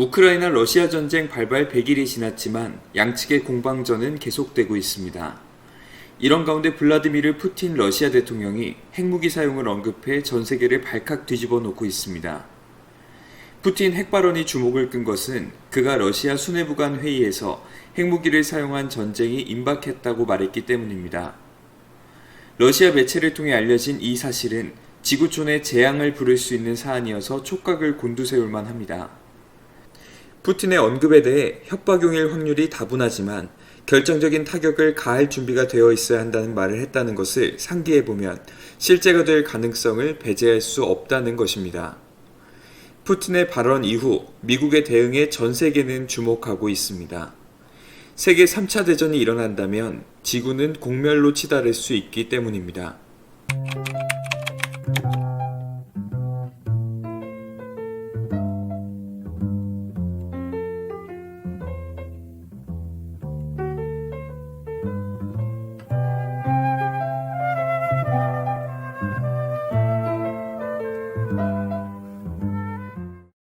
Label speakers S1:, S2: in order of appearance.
S1: 우크라이나 러시아 전쟁 발발 100일이 지났지만 양측의 공방전은 계속되고 있습니다. 이런 가운데 블라디미르 푸틴 러시아 대통령이 핵무기 사용을 언급해 전 세계를 발칵 뒤집어 놓고 있습니다. 푸틴 핵 발언이 주목을 끈 것은 그가 러시아 수뇌부 간 회의에서 핵무기를 사용한 전쟁이 임박했다고 말했기 때문입니다. 러시아 매체를 통해 알려진 이 사실은 지구촌의 재앙을 부를 수 있는 사안이어서 촉각을 곤두세울 만합니다. 푸틴의 언급에 대해 협박용일 확률이 다분하지만 결정적인 타격을 가할 준비가 되어 있어야 한다는 말을 했다는 것을 상기해 보면 실제가 될 가능성을 배제할 수 없다는 것입니다. 푸틴의 발언 이후 미국의 대응에 전 세계는 주목하고 있습니다. 세계 3차 대전이 일어난다면 지구는 공멸로 치달을 수 있기 때문입니다.